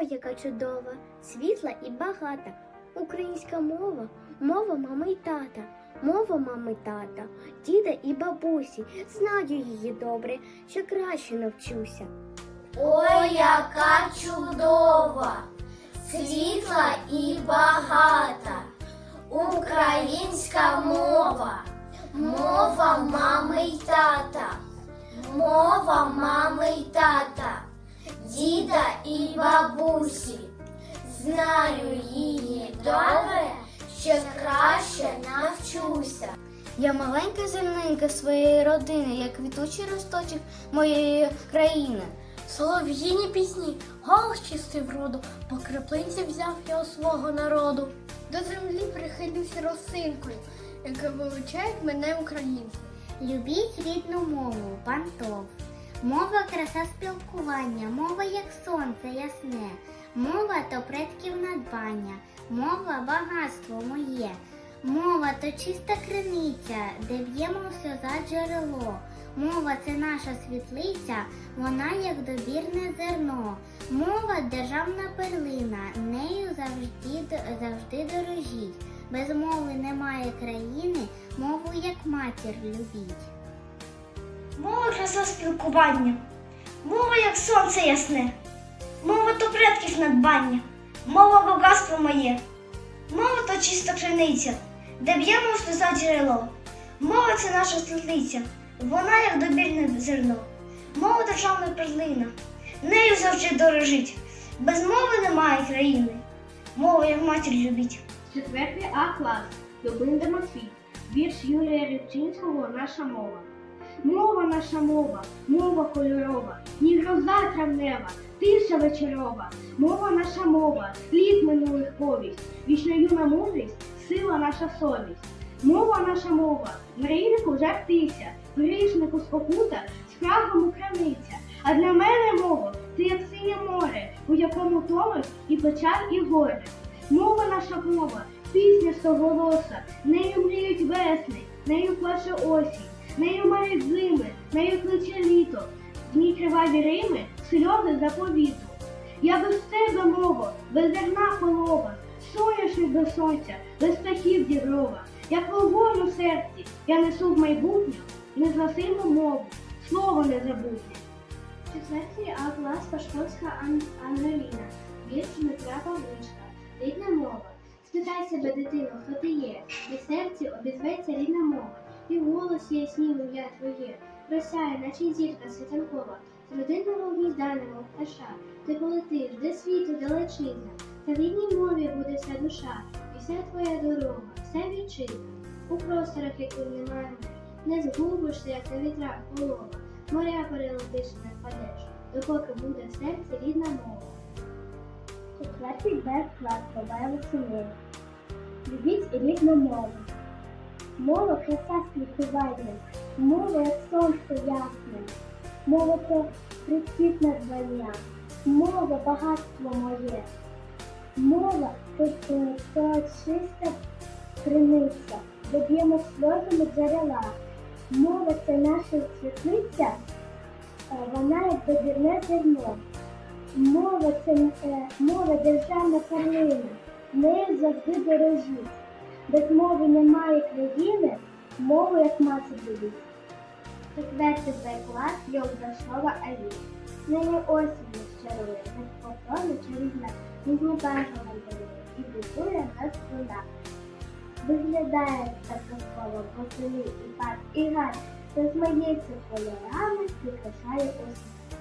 Мова, яка чудова, світла і багата. Українська мова, мова мами й тата, мова мами тата, діда і бабусі. Знаю її добре, що краще навчуся. Ой, яка чудова, світла і багата. Українська мова, мова мами й тата, мова мами й тата, діда і бабусі. Знаю її добре, що краще навчуся. Я маленька зернинка своєї родини, як квітучий росточок моєї країни. Солов'їні пісні, голос чистий вроду, по краплинці взяв я свого народу. До землі прихилюсь росинкою, яка вилучає мене українською. Любіть рідну мову, пантов. Мова краса спілкування, мова як сонце ясне, мова то предків надбання, мова багатство моє, мова то чиста криниця, де б'ємо в сльоза джерело. Мова це наша світлиця, вона як добірне зерно. Мова державна перлина, нею завжди, завжди дорожіть. Без мови немає країни, мову як матір любіть. Мова краса спілкування, мова як сонце ясне, мова то предків надбання, мова багатство моє, мова то чиста криниця, де б'ємо в сльоза джерело. Мова це наша світлиця, вона як добірне зерно, мова державна перлина, нею завжди дорожить. Без мови немає країни, мова як матір любіть. Четвертий А клас. Добинда Матвій. Вірш Юрія Рівчинського Наша мова. Мова наша мова, мова кольорова, ні гроза травнева, тиша вечорова. Мова наша мова, літ минулих повість, вічно юна мудрість, сила наша совість. Мова наша мова, мрійнику жар птиця, грішнику спокута, справому крамниця. А для мене мова, це як синє море, у якому тонуть і печаль, і горе. Мова наша мова, пісня стоголоса, нею мріють весни, нею плаче осінь, нею мають зими, нею кличе літо, в ній криваві рими, сльози заповіту. Я без тебе мова, без зерна полова, соняшник до сонця, без птахів діброва. Як вогонь у серці, я несу в майбутнє незгасиму мову, слово незабутнє. Четвертий А клас Пашковська Ан- Ангеліна, вірш Дмитра Павличка, рідна мова. Спитай себе, дитино, хто ти є, і серці обізветься рідна мова, і голосі ясні ім'я твоє, просяє, наче зірка світанкова, з родинного гнізда, немов пташа, ти полетиш, де світу далечизна, та в рідній мові буде вся душа, і вся твоя дорога, вся вітчизна. У просторах, яких немає не згубишся, як на вітрах полова, моря перелетиш і не впадеш, допоки буде в серці рідна мова. Четвертий Б клас Бабаєва Семея. Любіть рідну мову. Мова краса спілкування, мова як сонце ясне, мова то прицвіт надбання, мова багатство моє, мова то, чиста криниця, де б'ємо сльозами джерела. Мова це наша світлиця, е, вона як добірне зерно. Мова це е, мова державна перлина, нею завжди дорожіть. Без мови немає країни, мову як мати любить. Четвертий Б клас Йовдашова Алі. Нині осінь щарує, нас, і глибенько гандрує, і будує нас вона. Виглядає так казково по селі і пад, і гад, розмається кольорами, прикрашає осінь.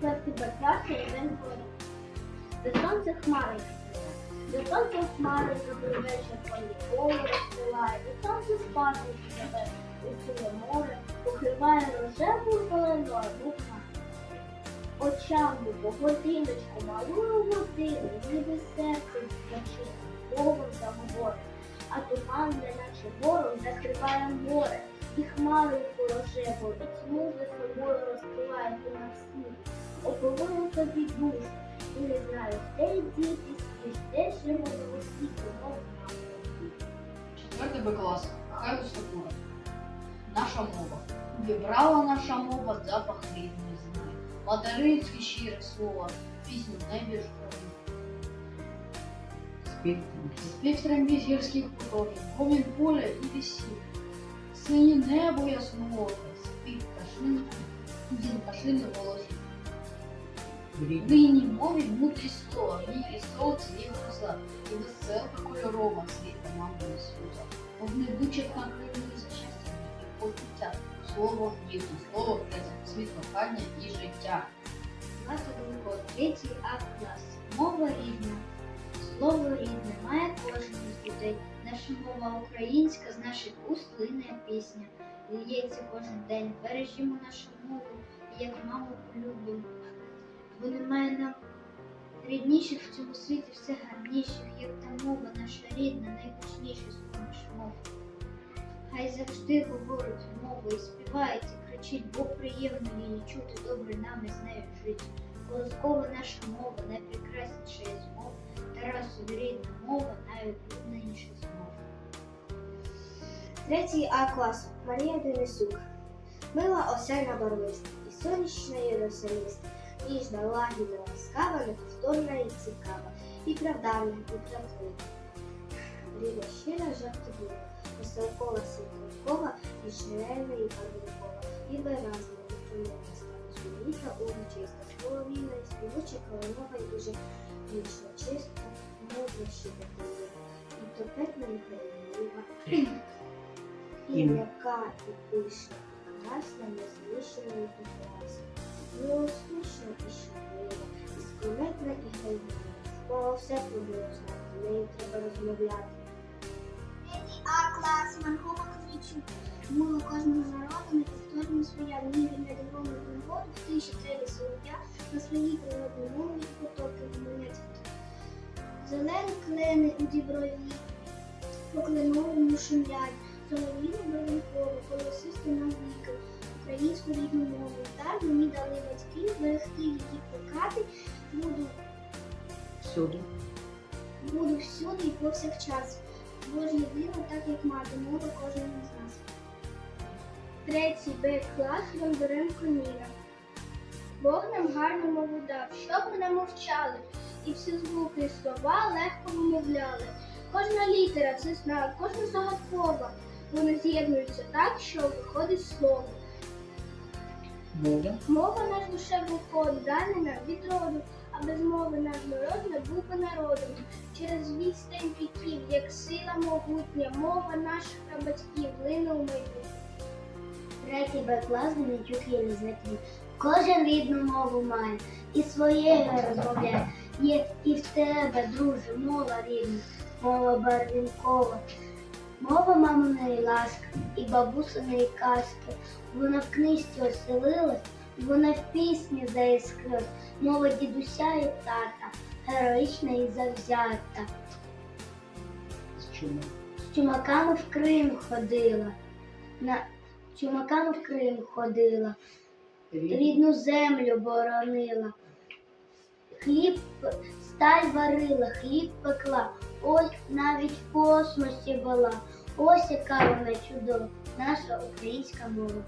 Четвертий Б клас один город. До сонця сонця хмари добрий вечір полі розсилає, і сонце спати себе, і море покриває рожевою пеленою духа. Очами по годиночку малую годину, ніби серце спочи, Богом заговорить, а туман, неначе ворог, закриває море, і хмарою порожевою, і тьму за собою розкриває понад світ. Ополою тобі душу, і не знаю, де дітись, і де живемо у світі, мов Четвертий Б клас. Хай Стакура. Наша мова. Вібрала наша мова запах рідної землі. Материнське щире слово. пісню найбільш правильно. Спів. Спів трембіт гірських потоків, гомін поля і лісів. Синє небо ясноводе, спів пташин, дін пташини голосів. В рідній Винні мові мудрість гроза, і веселка кольорова світа мамою сльоза. Вогнедучих накрили за щастя і почуття. Слово діти, слово призов, світ кохання і життя. Думко, третій А клас. Мова рідна. Слово рідне має кожен із людей. Наша мова українська, з наших уст лине пісня. Ліється кожен день. Бережімо нашу мову, як маму полюбимо. Бо немає нам рідніших в цьому світі все гарніших, як та мова наша рідна, найгучніша з мов. Хай завжди говорить мову і співається, кричить, бо приємно її чути, добре нам із нею жити. Колоскова наша мова, найпрекрасніша із мов, Тарасові рідна мова, найулюбленіша з мов. Третій А клас Марія Денисюк. Мила осяйна барвиста, і сонячна і ніжна, лагідна, ласкава, неповторна і цікава, і правдана, і правдива. Ріда щира жартовива, веселкова, світлякова, і ширена, і барвникова, і виразна, і промовиста, чоловіка урочиста, соловіна, і співуча, калинова, і дуже вічна, чиста, мудра, щепетлива, і топетна, і перемилива. І м'яка, і пишна, і красна, не змішана, і прекрасна, і неосмішна, і щаслива, і і грайна. Мова все про нею знати, нею треба розмовляти. А клас Маргова Козлічук. Мова кожного народу не повторює своя ніби на дорогу воду, в тиші трелі солов'я, на своїй природній мові потоки гомонять. Зелені клени у діброві, по кленовому шумлять, солов'їну бровинкову, колосисти на віки, українську рідну мову. Дар мені дали батьки, берегти її плекати, буду, всюди. буду всюди і повсякчас. Бо ж єдина, так як мати, мова кожен із нас. Третій Б клас Бондаренко Ніна. Бог нам гарну мову дав, щоб ми не мовчали, і всі звуки і слова легко вимовляли. Кожна літера це знак, кожна загадкова. Вони з'єднуються так, що виходить слово. Мова. Мова наш душевний код, даний нам від роду, а без мови наш народ не був би народом. Через відстань віків, як сила могутня, мова наших батьків лине у майбутнє. Третій Б клас Деничук Єлизаветі. Кожен рідну мову має і своєю розмовляє. Є і в тебе, друже, мова рідна, мова барвінкова. Мова маминої ласки і бабусиної казки. Вона в книжці оселилась, вона в пісні заіскрилась. Мова дідуся і тата, героїчна і завзята. З чому? З чумаками в Крим ходила. На чумаками в Крим ходила, Рідний. рідну землю боронила. Хліб сталь варила, хліб пекла. Ось навіть в космосі була. Ось яка вона чудова, наша українська мова.